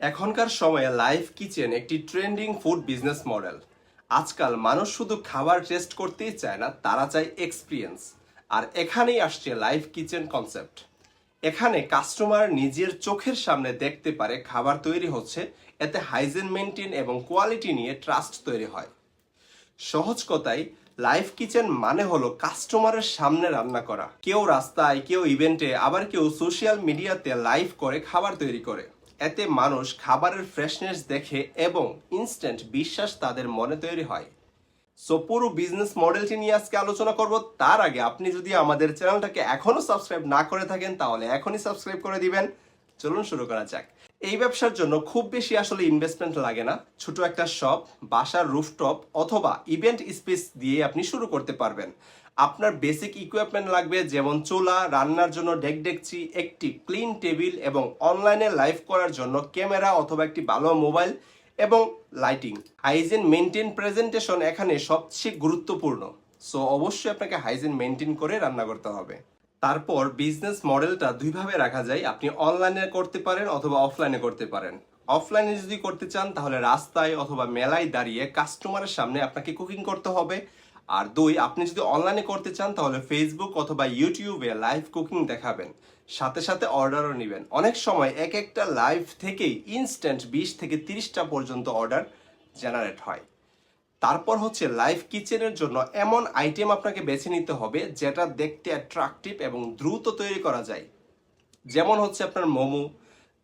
এখনকার সময়ে live kitchen একটি ট্রেন্ডিং ফুড বিজনেস মডেল আজকাল মানুষ শুধু খাবার টেস্ট করতেই চায় না, তারা চায় এক্সপিরিয়েন্স আর এখানেই আসছে লাইফ কিচেন কনসেপ্ট এখানে কাস্টমার নিজের চোখের সামনে দেখতে পারে খাবার তৈরি হচ্ছে, এতে হাইজেন মেনটেন এবং কোয়ালিটি নিয়ে ট্রাস্ট তৈরি হয়। সহজ কথায় লাইফ কিচেন মানে হলো কাস্টমারের সামনে রান্না করা। কেউ রাস্তায়, কেউ ইভেন্টে আবার কেউ সোশ্যাল মিডিয়াতে লাইভ করে, খাবার তৈরি করে। এতে মানুষ খাবারের ফ্রেশনেস দেখে এবং ইনস্ট্যান্ট বিশ্বাস তাদের মনে তৈরি হয়। সো পুরো বিজনেস মডেলটি নিয়ে আজকে আলোচনা করব। তার আগে আপনি যদি আমাদের চ্যানেলটাকে এখনও সাবস্ক্রাইব না করে থাকেন, তাহলে এখনই সাবস্ক্রাইব করে দিবেন। চলুন শুরু করা যাক। এই ব্যবসার জন্য খুব বেশি আসলে ইনভেস্টমেন্ট লাগে না। ছোট একটা শপ বাসার রুফটপ অথবা ইভেন্ট স্পেস দিয়ে আপনি শুরু করতে পারবেন। আপনার বেসিক ইকুইপমেন্ট লাগবে যেমন চোলা, রান্নার জন্য ডেক ডেকচি একটি ক্লিন টেবিল এবং অনলাইনে লাইভ করার জন্য ক্যামেরা অথবা একটি ভালো মোবাইল এবং লাইটিং হাইজিন মেনটেন প্রেজেন্টেশন এখানে সবচেয়ে গুরুত্বপূর্ণ। সো অবশ্যই আপনাকে হাইজিন মেনটেন করে রান্না করতে হবে। তারপর বিজনেস মডেলটা দুইভাবে রাখা যায়। আপনি অনলাইনে করতে পারেন অথবা অফলাইনে করতে পারেন। অফলাইনে যদি করতে চান, তাহলে রাস্তায় অথবা মেলায় দাঁড়িয়ে কাস্টমারের সামনে আপনাকে কুকিং করতে হবে। আর দুই, আপনি যদি অনলাইনে করতে চান, তাহলে ফেসবুক অথবা ইউটিউবে লাইভ কুকিং দেখাবেন। সাথে সাথে অর্ডারও নেবেন। অনেক সময় এক একটা লাইভ থেকেই ইনস্ট্যান্ট বিশ থেকে তিরিশটা পর্যন্ত অর্ডার জেনারেট হয়। তারপর হচ্ছে লাইভ কিচেনের জন্য এমন আইটেম আপনাকে বেছে নিতে হবে যেটা দেখতে অ্যাট্রাকটিভ এবং দ্রুত তৈরি করা যায়। যেমন হচ্ছে আপনার মোমো,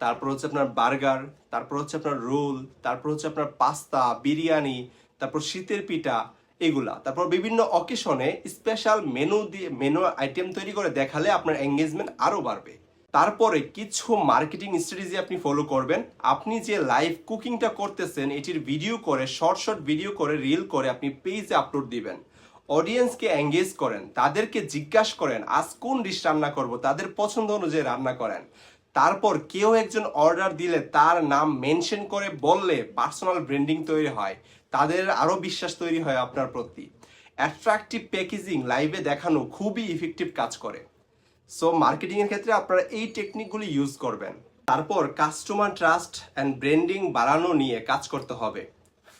তারপর হচ্ছে আপনার বার্গার, তারপর হচ্ছে আপনার রোল, তারপর হচ্ছে আপনার পাস্তা, বিরিয়ানি, তারপর শীতের পিঠা এগুলা। তারপর বিভিন্ন অকেশনে স্পেশাল মেনু দিয়ে মেনু আইটেম তৈরি করে দেখালে আপনার এঙ্গেজমেন্ট আরও বাড়বে। তারপরে কিছু মার্কেটিং স্ট্র্যাটেজি আপনি ফলো করবেন। আপনি যে লাইভ কুকিংটা করতেছেন, এটির ভিডিও করে শর্ট শর্ট ভিডিও করে রিল করে আপনি পেজে আপলোড দিবেন। অডিয়েন্সকে এঙ্গেজ করেন, তাদেরকে জিজ্ঞাসা করেন, আজ কোন ডিশ রান্না করব? তাদের পছন্দ অনুযায়ী রান্না করেন। তারপর কেউ একজন অর্ডার দিলে, তার নাম মেনশন করে বললে পার্সোনাল ব্র্যান্ডিং তৈরি হয়। তাদের আরও বিশ্বাস তৈরি হয় আপনার প্রতি। অ্যাট্রাকটিভ প্যাকেজিং লাইভে দেখানো খুবই ইফেক্টিভ কাজ করে। সো মার্কেটিং এর ক্ষেত্রে আপনারা এই টেকনিকগুলি ইউজ করবেন। তারপর কাস্টমার ট্রাস্ট অ্যান্ড ব্র্যান্ডিং বাড়ানো নিয়ে কাজ করতে হবে।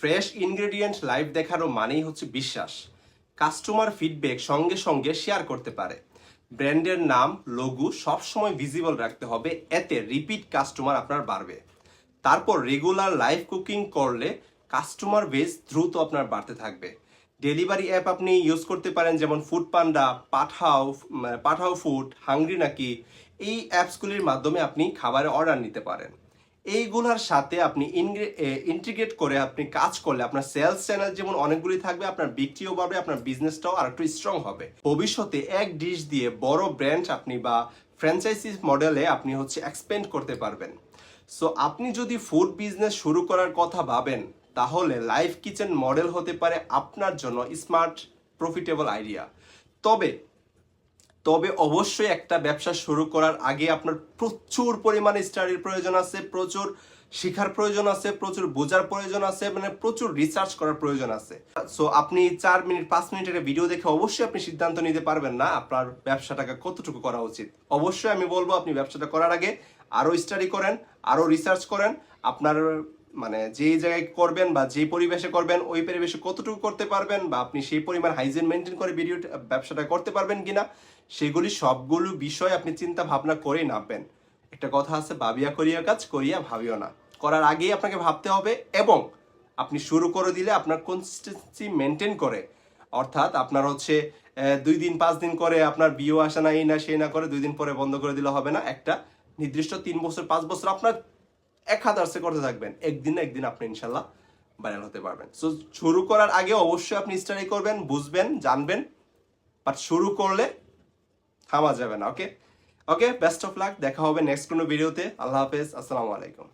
ফ্রেশ ইনগ্রেডিয়েন্ট লাইভ দেখানো মানেই হচ্ছে বিশ্বাস। কাস্টমার ফিডব্যাক সঙ্গে সঙ্গে শেয়ার করতে পারে। ব্র্যান্ডের নাম লঘু সবসময় ভিজিবল রাখতে হবে, এতে রিপিট কাস্টমার আপনার বাড়বে। তারপর রেগুলার লাইভ কুকিং করলে কাস্টমার বেস দ্রুত আপনার বাড়তে থাকবে। ডেলিভারি অ্যাপ আপনি ইউজ করতে পারেন, যেমন Foodpanda Pathao Pathao food HungryNaki এই অ্যাপসগুলির মাধ্যমে আপনি খাবারের অর্ডার নিতে পারেন। এইগুলোর সাথে আপনি ইন্টিগ্রেট করে আপনি কাজ করলে আপনার সেলস চ্যানেল যেমন অনেকগুলি থাকবে, আপনার বিক্রিও বাড়বে, আপনার বিজনেসটাও আর একটু স্ট্রং হবে। ভবিষ্যতে এক ডিশ দিয়ে বড় ব্র্যান্ড আপনি বা ফ্র্যাঞ্চাইজিস মডেলে আপনি হচ্ছে এক্সপেন্ড করতে পারবেন। সো আপনি যদি ফুড বিজনেস শুরু করার কথা ভাবেন তাহলে লাইফ কিচেন মডেল হতে পারে আপনার জন্য স্মার্ট প্রফিটেবল আইডিয়া তবে তবে অবশ্যই একটা ব্যবসা শুরু করার আগে আপনার প্রচুর পরিমাণে স্টাডির প্রয়োজন আছে, প্রচুর শেখার প্রয়োজন আছে, প্রচুর বোঝার প্রয়োজন আছে মানে প্রচুর রিসার্চ করার প্রয়োজন আছে। সো আপনি চার মিনিট, পাঁচ মিনিটের ভিডিও দেখে অবশ্যই আপনি সিদ্ধান্ত নিতে পারবেন না আপনার ব্যবসাটাকে কতটুকু করা উচিত। অবশ্যই আমি বলব আপনি ব্যবসাটা করার আগে আরও স্টাডি করেন, আরও রিসার্চ করেন, আপনার মানে যেই জায়গায় করবেন বা যেই পরিবেশে করবেন, ওই পরিবেশে কতটুকু করতে পারবেন বা আপনি সেই পরিমাণ হাইজিন মেনটেন করে ভিডিও ব্যবসাটা করতে পারবেন কিনা, সেগুলি সবগুলো বিষয় আপনি চিন্তা ভাবনা করেই নামবেন। একটা কথা আছে, ভাবিয়া করিয়া কাজ, করিয়া ভাবিও না। করার আগেই আপনাকে ভাবতে হবে এবং আপনি শুরু করে দিলে আপনার কনসিস্টেন্সি মেনটেন করে। অর্থাৎ আপনার হচ্ছে দুই দিন, পাঁচ দিন করে আপনার বিয়ে আসা না, এই না সেই না করে দুই দিন পরে বন্ধ করে দিলে হবে না। একটা নির্দিষ্ট তিন বছর, পাঁচ বছর আপনার এক হাত আর্সে করতে থাকবেন। একদিন না একদিন আপনি ইনশাল্লাহ ভাইরাল হতে পারবেন। সো শুরু করার আগে অবশ্যই আপনি স্টাডি করবেন, বুঝবেন, জানবেন বাট শুরু করলে থামা যাবে না okay okay best of luck দেখা হবে নেক্সট কোনো ভিডিওতে আল্লাহ হাফেজ, আসসালামু আলাইকুম।